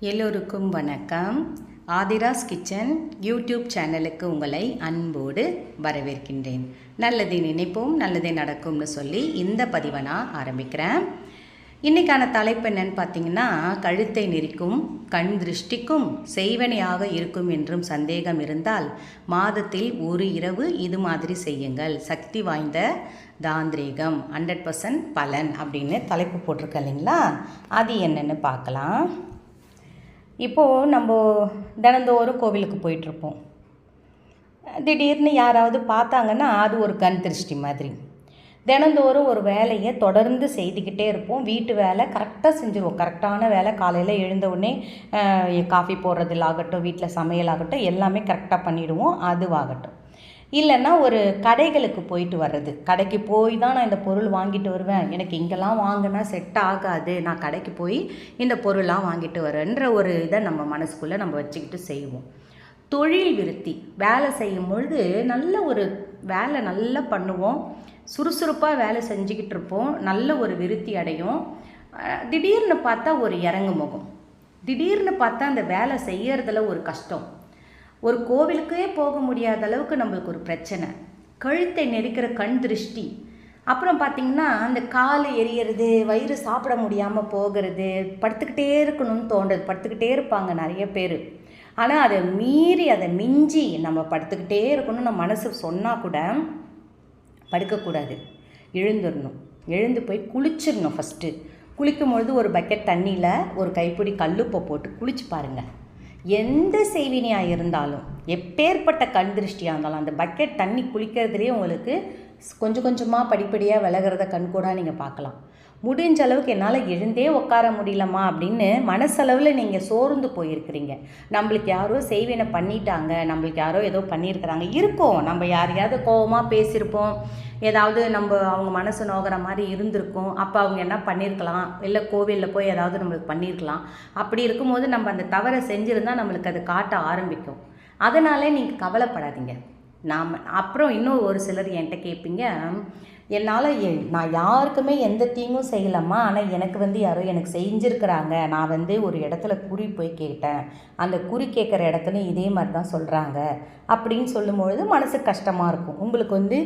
எல்லோருக்கும் வணக்கம். Aadhira's kitchen YouTube சேனலுக்கு உங்களை அன்போடு வரவேற்கின்றேன். நல்லதை நினைப்போம் நல்லதே நடக்கும்னு சொல்லி இந்த பதிவை நான் ஆரம்பிக்கிறேன். இன்றைக்கான தலைப்பு என்னன்னு பார்த்தீங்கன்னா கழுத்தை நெரிக்கும் கண் திருஷ்டிக்கும் செய்வனையாக இருக்கும் என்றும் சந்தேகம் இருந்தால் மாதத்தில் ஒரு இரவு இது மாதிரி செய்யுங்கள். சக்தி வாய்ந்த தாந்திரீகம் ஹண்ட்ரட் பர்சன்ட் பலன் அப்படின்னு தலைப்பு போட்டிருக்க இல்லைங்களா? அது என்னென்னு பார்க்கலாம். இப்போது நம்ம தினந்தோறும் கோவிலுக்கு போயிட்டுருப்போம். திடீர்னு யாராவது பார்த்தாங்கன்னா அது ஒரு கண் திருஷ்டி மாதிரி. தினந்தோறும் ஒரு வேலையை தொடர்ந்து செய்துக்கிட்டே இருப்போம். வீட்டு வேலை கரெக்டாக செஞ்சுருவோம். கரெக்டான வேலை காலையில் எழுந்த உடனே காஃபி போடுறதுலாகட்டும் வீட்டில் சமையலாகட்டும் எல்லாமே கரெக்டாக பண்ணிவிடுவோம் அதுவாகட்டும். இல்லைன்னா ஒரு கடைகளுக்கு போயிட்டு வர்றது. கடைக்கு போய் தான் நான் இந்த பொருள் வாங்கிட்டு வருவேன். எனக்கு இங்கெல்லாம் வாங்கினா செட் ஆகாது. நான் கடைக்கு போய் இந்த பொருளாக வாங்கிட்டு வரேன்ற ஒரு இதை நம்ம மனசுக்குள்ளே நம்ம வச்சுக்கிட்டு செய்வோம். தொழில் விருத்தி. வேலை செய்யும் பொழுது நல்ல ஒரு வேலை நல்லா பண்ணுவோம். சுறுசுறுப்பாக வேலை செஞ்சுக்கிட்டு இருப்போம். நல்ல ஒரு விருத்தி அடையும். திடீர்னு பார்த்தா ஒரு இறங்கு முகம் திடீர்னு பார்த்தா அந்த வேலை செய்யறதுல ஒரு கஷ்டம். ஒரு கோவிலுக்கே போக முடியாத அளவுக்கு நம்மளுக்கு ஒரு பிரச்சனை. கழுத்தை நெரிக்கிற கண் திருஷ்டி. அப்புறம் பார்த்திங்கன்னா அந்த கால் எரியறது வயிறு சாப்பிட முடியாமல் போகிறது படுத்துக்கிட்டே இருக்கணும்னு தோன்றது படுத்துக்கிட்டே இருப்பாங்க நிறைய பேர். ஆனால் அதை மீறி அதை மிஞ்சி நம்ம படுத்துக்கிட்டே இருக்கணும்னு நம்ம மனசு சொன்னால் கூட படுக்கக்கூடாது. எழுந்துடணும் எழுந்து போய் குளிச்சிடணும் ஃபஸ்ட்டு குளிக்கும் பொழுது ஒரு பக்கெட் தண்ணியில் ஒரு கைப்பிடி கல்லுப்பை போட்டு குளிச்சு பாருங்கள் எந்த செய்வினியாக இருந்தாலும் எப்பேற்பட்ட கண் திருஷ்டியாக இருந்தாலும் அந்த பக்கெட் தண்ணி குளிக்கிறதுலேயே உங்களுக்கு கொஞ்சம் கொஞ்சமாக படிப்படியாக விலகிறத கண்கூடாக நீங்கள் பார்க்கலாம். முடிஞ்ச அளவுக்கு என்னால் எழுந்தே உட்கார முடியலம்மா அப்படின்னு மனசளவில் நீங்கள் சோர்ந்து போயிருக்கிறீங்க. நம்மளுக்கு யாரோ செய்வினை பண்ணிட்டாங்க நம்மளுக்கு யாரோ ஏதோ பண்ணியிருக்கிறாங்க. இருக்கோம் நம்ம யாரையாவது கோபமாக பேசியிருப்போம். ஏதாவது நம்ம அவங்க மனசு நோகிற மாதிரி இருந்திருக்கும். அப்போ அவங்க என்ன பண்ணியிருக்கலாம் இல்லை கோவிலில் போய் ஏதாவது நம்மளுக்கு பண்ணியிருக்கலாம் அப்படி இருக்கும்போது நம்ம அந்த தவறை செஞ்சுருந்தால் நம்மளுக்கு அது காட்ட ஆரம்பிக்கும். அதனாலே நீங்கள் கவலைப்படாதீங்க. நாம் அப்புறம் இன்னும் ஒரு சிலர் என்கிட்ட கேட்பீங்க என்னால் நான் யாருக்குமே எந்த தீங்கும் செய்யலம்மா. ஆனால் எனக்கு வந்து யாரோ எனக்கு செஞ்சுருக்கிறாங்க. நான் வந்து ஒரு இடத்துல குறி போய் கேட்டேன். அந்த குறி கேட்குற இடத்துலையும் இதே மாதிரி தான் சொல்கிறாங்க அப்படின்னு சொல்லும்பொழுது மனசு கஷ்டமாக இருக்கும். உங்களுக்கு வந்து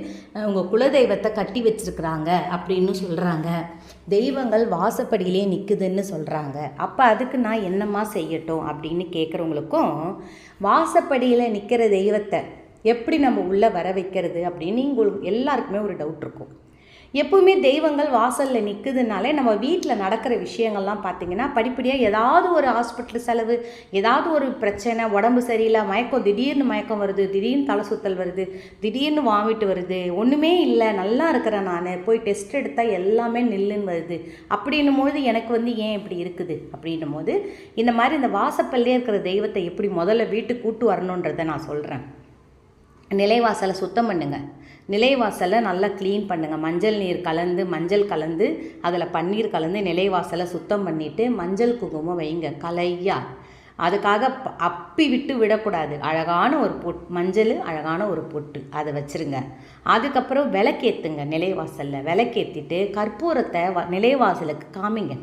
உங்கள் குலதெய்வத்தை கட்டி வச்சுருக்குறாங்க அப்படின்னு சொல்கிறாங்க தெய்வங்கள் வாசப்படியிலே நிற்குதுன்னு சொல்கிறாங்க அப்போ அதுக்கு நான் என்னம்மா செய்யட்டும் அப்படின்னு கேட்குறவங்களுக்கும் வாசப்படியில் நிற்கிற தெய்வத்தை எப்படி நம்ம உள்ளே வர வைக்கிறது அப்படின்னு உங்களுக்கு எல்லாருக்குமே ஒரு டவுட் இருக்கும். எப்பவுமே தெய்வங்கள் வாசலில் நிற்குதுனாலே நம்ம வீட்டில் நடக்கிற விஷயங்கள்லாம் பார்த்திங்கன்னா படிப்படியாக ஏதாவது ஒரு ஹாஸ்பிட்டல் செலவு ஏதாவது ஒரு பிரச்சனை உடம்பு சரியில்லை மயக்கம் திடீர்னு மயக்கம் வருது திடீர்னு தலை சுத்தல் வருது திடீர்னு வாமிட்டு வருது ஒன்றுமே இல்லை நல்லா இருக்கிறேன் நான் போய் டெஸ்ட் எடுத்தால் எல்லாமே நில்லுன்னு வருது. அப்படின்னும் போது எனக்கு வந்து ஏன் இப்படி இருக்குது? அப்படின்னும் போது இந்த மாதிரி இந்த வாசப்பல்லே இருக்கிற தெய்வத்தை எப்படி முதல்ல வீட்டுக்கு கூட்டு வரணுன்றதை நான் சொல்கிறேன் நிலைவாசலை சுத்தம் பண்ணுங்கள் நிலைவாசலை நல்லா க்ளீன் பண்ணுங்கள் மஞ்சள் நீர் கலந்து மஞ்சள் கலந்து அதில் பன்னீர் கலந்து நிலைவாசலை சுத்தம் பண்ணிவிட்டு மஞ்சள் குங்குமம் வைங்க. கலையாக அதுக்காக அப்பி விட்டு விடக்கூடாது. அழகான ஒரு பொட் மஞ்சள் அழகான ஒரு பொட்டு. அதை வச்சுருங்க. அதுக்கப்புறம் விளக்கேற்றுங்க நிலைவாசலில். விளக்கேற்றிட்டு கற்பூரத்தை வ நிலைவாசலுக்கு காமிங்க.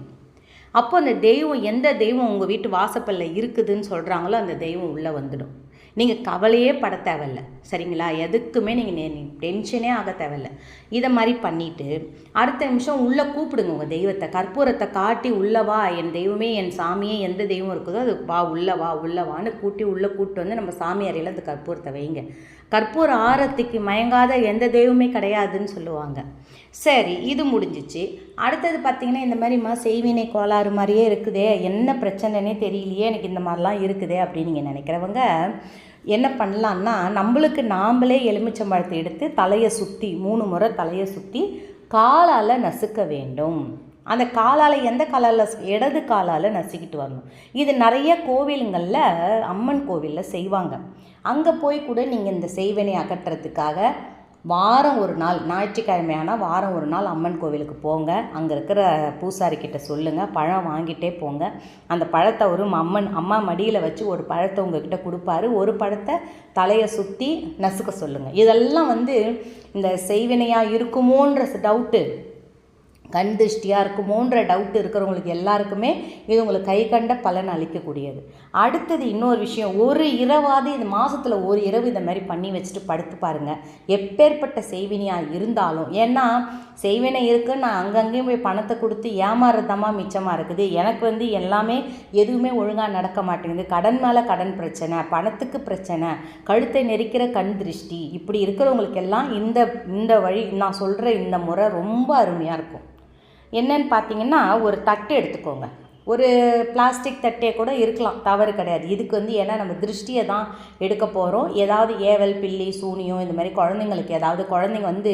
அப்போ அந்த தெய்வம் எந்த தெய்வம் உங்கள் வீட்டு வாசப்பல்ல இருக்குதுன்னு சொல்கிறாங்களோ அந்த தெய்வம் உள்ளே வந்துடும். நீங்கள் கவலையே பட தேவையில்ல. சரிங்களா? எதுக்குமே நீங்கள் டென்ஷனே ஆக தேவையில்ல. இதை மாதிரி பண்ணிவிட்டு அடுத்த நிமிஷம் உள்ளே கூப்பிடுங்க உங்கள் தெய்வத்தை. கற்பூரத்தை காட்டி உள்ளவா என் தெய்வமே என் சாமியே எந்த தெய்வம் இருக்குதோ அது வா உள்ளவா உள்ளவான்னு கூட்டி உள்ளே கூப்பிட்டு வந்து நம்ம சாமி அறையில் அந்த கற்பூரத்தை வைங்க. கற்பூர ஆரத்திக்கு மயங்காத எந்த தெய்வமே கிடையாதுன்னு சொல்லுவாங்க. சரி இது முடிஞ்சிச்சு. அடுத்தது பார்த்திங்கன்னா இந்த மாதிரிம்மா செய்வினை கோளாறு மாதிரியே இருக்குதே. என்ன பிரச்சனைனே தெரியலையே எனக்கு இந்த மாதிரிலாம் இருக்குதே அப்படின்னு நீங்கள் நினைக்கிறவங்க என்ன பண்ணலான்னா நம்மளுக்கு நாம்ளே எலுமிச்சம்பழத்தை எடுத்து தலையை சுற்றி மூணு முறை தலையை சுற்றி காலால் நசுக்க வேண்டும். அந்த காலால் எந்த காலால் இடது காலால் நசுக்கிட்டு வரணும். இது நிறைய கோவிலுங்களில் அம்மன் கோவிலில் செய்வாங்க. அங்கே போய் கூட நீங்கள் இந்த செய்வினை அகற்றுறதுக்காக வாரம் ஒரு நாள் ஞாயிற்றுக்கிழமை ஆனால் வாரம் ஒரு நாள் அம்மன் கோவிலுக்கு போங்க. அங்கே இருக்கிற பூசாரிக்கிட்ட சொல்லுங்கள் பழம் வாங்கிட்டே போங்க. அந்த பழத்தை ஒரு அம்மன் அம்மா மடியில் வச்சு ஒரு பழத்தை உங்ககிட்ட கொடுப்பாரு. ஒரு பழத்தை தலையை சுற்றி நசுக்க சொல்லுங்கள் இதெல்லாம் வந்து இந்த செய்வினையாக இருக்குமோன்ற டவுட்டு கண் திருஷ்டியாக இருக்குமோன்ற டவுட் இருக்கிறவங்களுக்கு எல்லாருக்குமே இது உங்களுக்கு கை கண்ட பலன் அளிக்கக்கூடியது. அடுத்தது இன்னொரு விஷயம் ஒரு இரவாவது இது மாதத்தில் ஒரு இரவு இந்த மாதிரி பண்ணி வச்சுட்டு படுத்து பாருங்கள் எப்பேற்பட்ட செய்வினியாக இருந்தாலும் ஏன்னா செய்வினை இருக்குன்னு நான் அங்கங்கேயும் போய் பணத்தை கொடுத்து ஏமாறுறதாம்மா மிச்சமாக இருக்குது. எனக்கு வந்து எல்லாமே எதுவுமே ஒழுங்காக நடக்க மாட்டேங்குது. கடன் மேலே கடன் பிரச்சனை பணத்துக்கு பிரச்சனை கழுத்தை நெரிக்கிற கண் திருஷ்டி இப்படி இருக்கிறவங்களுக்கெல்லாம் இந்த இந்த வழி நான் சொல்கிற இந்த முறை ரொம்ப அருமையாக இருக்கும். என்னன்னு பார்த்தீங்கன்னா ஒரு தட்டு எடுத்துக்கோங்க. ஒரு பிளாஸ்டிக் தட்டே கூட இருக்கலாம் தவறு கிடையாது. இதுக்கு வந்து ஏன்னா நம்ம திருஷ்டியை தான் எடுக்க போகிறோம் ஏதாவது ஏவல் பில்லி சூனியம் இந்த மாதிரி குழந்தைங்களுக்கு ஏதாவது குழந்தைங்க வந்து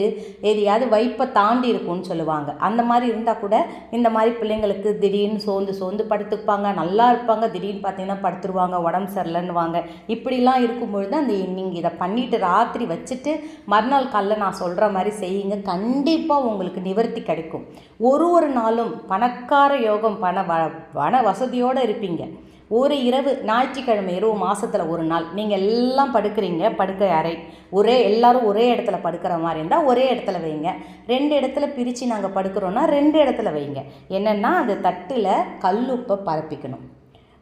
எதையாவது வைப்பை தாண்டி இருக்கும்னு சொல்லுவாங்க. அந்த மாதிரி இருந்தால் கூட இந்த மாதிரி பிள்ளைங்களுக்கு திடீர்னு சோர்ந்து சோர்ந்து படுத்துப்பாங்க நல்லா இருப்பாங்க. திடீர்னு பார்த்தீங்கன்னா படுத்துருவாங்க உடம்பு சரியில்லைன்னுவாங்க. இப்படிலாம் இருக்கும்பொழுது அந்த நீங்கள் இதை பண்ணிவிட்டு ராத்திரி வச்சுட்டு மறுநாள் காலைல நான் சொல்கிற மாதிரி செய்யுங்க. கண்டிப்பாக உங்களுக்கு நிவர்த்தி கிடைக்கும். ஒரு ஒரு நாளும் பணக்கார யோகம் பண வ பண வசதியோடு இருப்பீங்க. ஒரு இரவு ஞாயிற்றுக்கிழமை இரவு மாதத்தில் ஒரு நாள். நீங்கள் எல்லாம் படுக்கிறீங்க படுக்கை அறை. ஒரே எல்லாரும் ஒரே இடத்துல படுக்கிற மாதிரி இருந்தால் ஒரே இடத்துல வைங்க. ரெண்டு இடத்துல பிரித்து நாங்கள் படுக்கிறோன்னா ரெண்டு இடத்துல வைங்க. என்னென்னா அந்த தட்டில் கல்லுப்பை பரப்பிக்கணும்.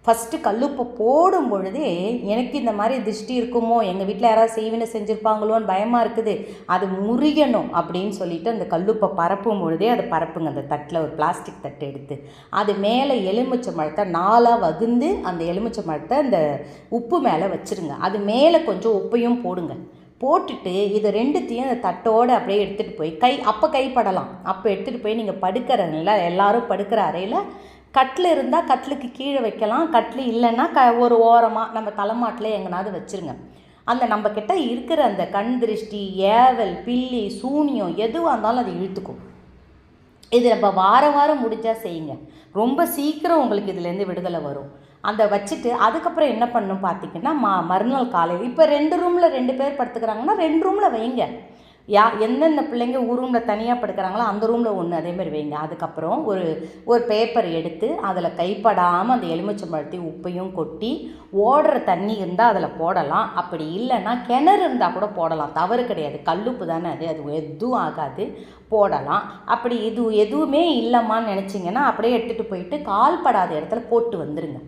ஃபஸ்ட்டு கல்லுப்பை போடும் பொழுதே எனக்கு இந்த மாதிரி திருஷ்டி இருக்குமோ? எங்கள் வீட்டில் யாராவது செய்வினை செஞ்சுருப்பாங்களோன்னு பயமாக இருக்குது. அது முறியணும் அப்படின்னு சொல்லிட்டு அந்த கல்லுப்பை பரப்பும் பொழுதே அதை பரப்புங்க. அந்த தட்டில் ஒரு பிளாஸ்டிக் தட்டு எடுத்து அது மேலே எலுமிச்சை மரத்தை நாலாக வகுந்து அந்த எலுமிச்சை மரத்தை அந்த உப்பு மேலே வச்சுருங்க. அது மேலே கொஞ்சம் உப்பையும் போடுங்க. போட்டுட்டு இது ரெண்டுத்தையும் அந்த தட்டோடு அப்படியே எடுத்துகிட்டு போய் கை அப்போ கைப்படலாம். அப்போ எடுத்துகிட்டு போய் நீங்கள் படுக்கிறங்கள எல்லாரும் படுக்கிற அறையில் கட்டில் இருந்தால் கட்டிலுக்கு கீழே வைக்கலாம். கட்டில் இல்லைன்னா க ஒரு ஓரமாக நம்ம தலைமாட்டில் எங்கனாவது வச்சுருங்க. அந்த நம்மக்கிட்ட இருக்கிற அந்த கண் திருஷ்டி ஏவல் பில்லி சூனியம் எதுவாக இருந்தாலும் அது இழுத்துக்கும். இது நம்ம வாரம் வாரம் முடிஞ்சால் செய்யுங்க. ரொம்ப சீக்கிரம் உங்களுக்கு இதுலேருந்து விடுதலை வரும். அந்த வச்சுட்டு அதுக்கப்புறம் என்ன பண்ணணும் பார்த்தீங்கன்னா மா மறுநாள் காலையில் இப்போ ரெண்டு ரூமில் ரெண்டு பேர் படுத்துக்கிறாங்கன்னா ரெண்டு ரூமில் வைங்க. யா எந்தெந்த பிள்ளைங்க ஒரு ரூமில் தனியாக படுக்கிறாங்களோ அந்த ரூமில் ஒன்று அதேமாதிரி வைங்க. அதுக்கப்புறம் ஒரு ஒரு பேப்பர் எடுத்து அதில் கைப்படாமல் அந்த எலுமிச்சம்பழத்தை உப்பையும் கொட்டி ஓடுற தண்ணி இருந்தால் அதில் போடலாம். அப்படி இல்லைன்னா கிணறு இருந்தால் கூட போடலாம். தவறு கிடையாது. கல்லுப்பு தானே அது. அது எதுவும் ஆகாது. போடலாம். அப்படி இது எதுவுமே இல்லைம்மான்னு நினச்சிங்கன்னா அப்படியே எடுத்துகிட்டு போயிட்டு கால்படாத இடத்துல போட்டு வந்துடுங்க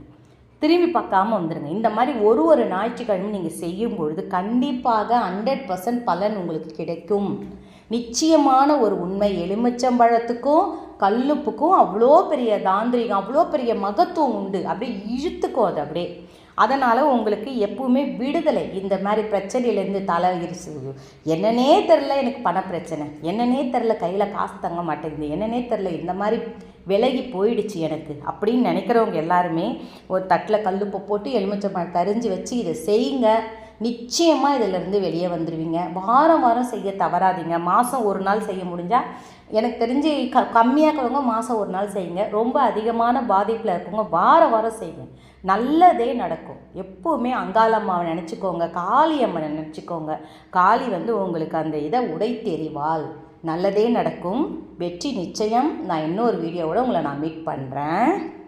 திரும்பி பார்க்காம வந்துடுங்க இந்த மாதிரி ஒரு ஒரு ஞாயிற்றுக்கிழமை நீங்கள் செய்யும் பொழுது கண்டிப்பாக ஹண்ட்ரட் பர்சன்ட் பலன் உங்களுக்கு கிடைக்கும். நிச்சயமான ஒரு உண்மை எலுமிச்சம்பழத்துக்கும் கல்லுப்புக்கும் அவ்வளோ பெரிய தாந்திரிகம் அவ்வளோ பெரிய மகத்துவம் உண்டு. அப்படியே இழுத்துக்கும் அது அப்படியே. அதனால் உங்களுக்கு எப்பவுமே விடுதலை. இந்த மாதிரி பிரச்சனையிலேருந்து தலை இருசு. என்னன்னே தெரில எனக்கு பண பிரச்சனை. என்னன்னே தெரில கையில் காசு தங்க மாட்டேங்குது. என்னன்னே தெரில இந்த மாதிரி விலகி போயிடுச்சு எனக்கு அப்படின்னு நினைக்கிறவங்க எல்லாருமே ஒரு தட்டில் கல்லுப்பை போட்டு எலுமிச்சம்பழம் தரிஞ்சு வச்சு இதை செய்யுங்க. நிச்சயமாக இதிலேருந்து வெளியே வந்துடுவீங்க வாரம் வாரம் செய்ய தவறாதீங்க. மாதம் ஒரு நாள் செய்ய முடிஞ்சால் எனக்கு தெரிஞ்சு க கம்மியாக இருக்கிறவங்க மாதம் ஒரு நாள் செய்யுங்க. ரொம்ப அதிகமான பாதிப்பில் இருக்கவங்க வாரம் வாரம் செய்யுங்க. நல்லதே நடக்கும். எப்போவுமே அங்காளம்மாவை நினச்சிக்கோங்க காளியம்மனை நினச்சிக்கோங்க. காளி வந்து உங்களுக்கு அந்த இதை உடை தெரிவாள் நல்லதே நடக்கும். வெற்றி நிச்சயம். நான் இன்னொரு வீடியோவோட உங்களை நான் மீட் பண்ணுறேன்